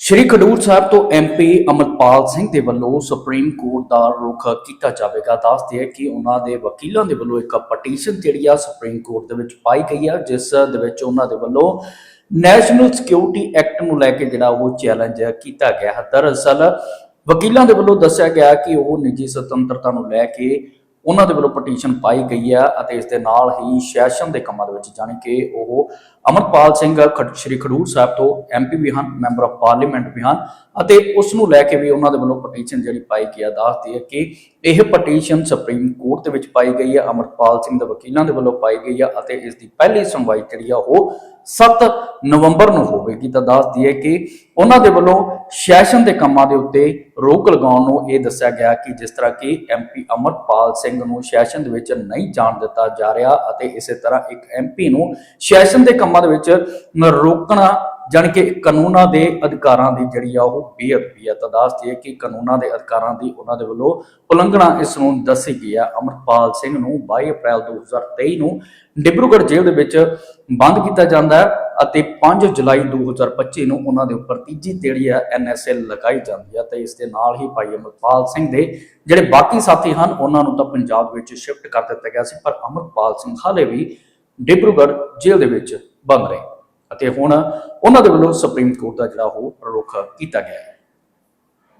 ਸ਼੍ਰੀ ਖਡੂਰ ਸਾਹਿਬ ਤੋਂ ਐਮਪੀ ਅਮਰਪਾਲ ਸਿੰਘ ਦੇ ਵੱਲੋਂ ਸੁਪਰੀਮ ਕੋਰਟ ਦਾ ਰੁਖ ਕੀਤਾ ਜਾਵੇਗਾ। ਦੱਸਦੇ ਹੈ ਕਿ ਉਹਨਾਂ ਦੇ ਵਕੀਲਾਂ ਦੇ ਵੱਲੋਂ ਇੱਕ ਪਟੀਸ਼ਨ ਜਿਹੜੀ ਆ ਸੁਪਰੀਮ ਕੋਰਟ ਦੇ ਵਿੱਚ ਪਾਈ ਗਈ ਆ, ਜਿਸ ਦੇ ਵਿੱਚ ਉਹਨਾਂ ਦੇ ਵੱਲੋਂ ਨੈਸ਼ਨਲ ਸਿਕਿਉਰਿਟੀ ਐਕਟ ਨੂੰ ਲੈ ਕੇ ਜਿਹੜਾ ਉਹ ਚੈਲੰਜ ਕੀਤਾ ਗਿਆ। ਹੈ ਦਰਅਸਲ ਵਕੀਲਾਂ ਦੇ ਵੱਲੋਂ ਦੱਸਿਆ ਗਿਆ ਕਿ ਉਹ ਨਿੱਜੀ ਸੁਤੰਤਰਤਾ ਨੂੰ ਲੈ ਕੇ ਉਹਨਾਂ ਦੇ ਵੱਲੋਂ ਪਟੀਸ਼ਨ ਪਾਈ ਗਈ ਹੈ ਅਤੇ ਇਸ ਦੇ ਨਾਲ ਹੀ ਸੈਸ਼ਨ ਦੇ ਕੰਮਾਂ ਦੇ ਵਿੱਚ ਜਾਣੀ ਕਿ ਉਹ ਅਮਰਪਾਲ ਸਿੰਘ ਖਡ- ਸ਼੍ਰੀ ਖਡੂਰ ਸਾਹਿਬ ਤੋਂ ਐਮਪੀ ਵੀ ਹਨ ਮੈਂਬਰ ਆਫ ਪਾਰਲੀਮੈਂਟ ਵੀ ਹਨ ਅਤੇ ਉਸ ਨੂੰ ਲੈ ਕੇ ਵੀ ਉਹਨਾਂ ਦੇ ਵੱਲੋਂ ਪਟੀਸ਼ਨ ਜਿਹੜੀ ਪਾਈ ਗਈ ਹੈ ਦੱਸਦੀ ਹੈ ਕਿ ਇਹ ਪਟੀਸ਼ਨ ਸੁਪਰੀਮ ਕੋਰਟ ਦੇ ਵਿੱਚ ਪਾਈ ਗਈ ਹੈ, ਅਮਰਪਾਲ ਸਿੰਘ ਦੇ ਵਕੀਲਾਂ ਦੇ ਵੱਲੋਂ ਪਾਈ ਗਈ ਹੈ ਅਤੇ ਇਸ ਦੀ ਪਹਿਲੀ ਸੁਣਵਾਈ ਜਿਹੜੀ ਆ ਉਹ 7 ਨਵੰਬਰ ਨੂੰ ਹੋਵੇਗੀ। ਤਾਂ ਦੱਸਦੀ ਹੈ ਕਿ ਉਹਨਾਂ ਦੇ ਵੱਲੋਂ ਸੈਸ਼ਨ ਦੇ ਕੰਮਾਂ ਦੇ ਉੱਤੇ ਰੋਕ ਲਗਾਉਣ ਨੂੰ ਇਹ ਦੱਸਿਆ ਗਿਆ ਕਿ ਜਿਸ ਤਰ੍ਹਾਂ ਕਿ ਐਮਪੀ ਅਮਰਪਾਲ ਸਿੰਘ ਨੂੰ ਸੈਸ਼ਨ ਦੇ ਵਿੱਚ ਨਹੀਂ ਜਾਣ ਦਿੱਤਾ ਜਾ ਰਿਹਾ ਅਤੇ ਇਸੇ ਤਰ੍ਹਾਂ ਇੱਕ ਐਮਪੀ ਨੂੰ ਸੈਸ਼ਨ ਦੇ ਕੰਮਾਂ ਦੇ ਵਿੱਚ ਰੋਕਣਾ ਜਾਣੀ ਕਿ ਕਾਨੂੰਨਾਂ ਦੇ ਅਧਿਕਾਰਾਂ ਦੀ ਜਿਹੜੀ ਆ ਉਹ ਬੇਅਦਬੀ ਹੈ ਤਾਂ ਦੱਸਦੀ ਹੈ ਕਿ ਕਾਨੂੰਨਾਂ ਦੇ ਅਧਿਕਾਰਾਂ ਦੀ ਉਹਨਾਂ ਦੇ ਵੱਲੋਂ ਉਲੰਘਣਾ ਇਸ ਨੂੰ ਦੱਸੀ ਗਈ ਹੈ ਅਮਰਪਾਲ ਸਿੰਘ ਨੂੰ 22 ਅਪ੍ਰੈਲ 2023 ਨੂੰ ਡਿਬਰੂਗੜ੍ਹ ਜੇਲ੍ਹ ਦੇ ਵਿੱਚ ਬੰਦ ਕੀਤਾ ਜਾਂਦਾ ਹੈ ਅਤੇ 5 ਜੁਲਾਈ 2025 ਨੂੰ ਉਹਨਾਂ ਦੇ ਉੱਪਰ ਤੀਜੀ ਤੇੜੀ ਹੈ ਐਨਐਸਐਲ ਲਗਾਈ ਜਾਂਦੀ ਹੈ ਤੇ ਇਸ ਦੇ ਨਾਲ ਹੀ ਭਾਈ ਅਮਰਪਾਲ ਸਿੰਘ ਦੇ ਜਿਹੜੇ ਬਾਕੀ ਸਾਥੀ ਹਨ, ਉਹਨਾਂ ਨੂੰ ਤਾਂ ਪੰਜਾਬ ਵਿੱਚ ਸ਼ਿਫਟ ਕਰ ਦਿੱਤਾ ਗਿਆ ਸੀ, ਪਰ ਅਮਰਪਾਲ ਸਿੰਘ ਹਾਲੇ ਵੀ ਡਿਬਰੂਗੜ੍ਹ ਜੇਲ੍ਹ ਦੇ ਵਿੱਚ ਬੰਦ ਰਹੇ। ਅਤੇ ਹੁਣ ਉਹਨਾਂ ਦੇ ਵੱਲੋਂ ਸੁਪਰੀਮ ਕੋਰਟ ਦਾ ਜਿਹੜਾ ਉਹ ਰੁਖ ਕੀਤਾ ਗਿਆ ਹੈ।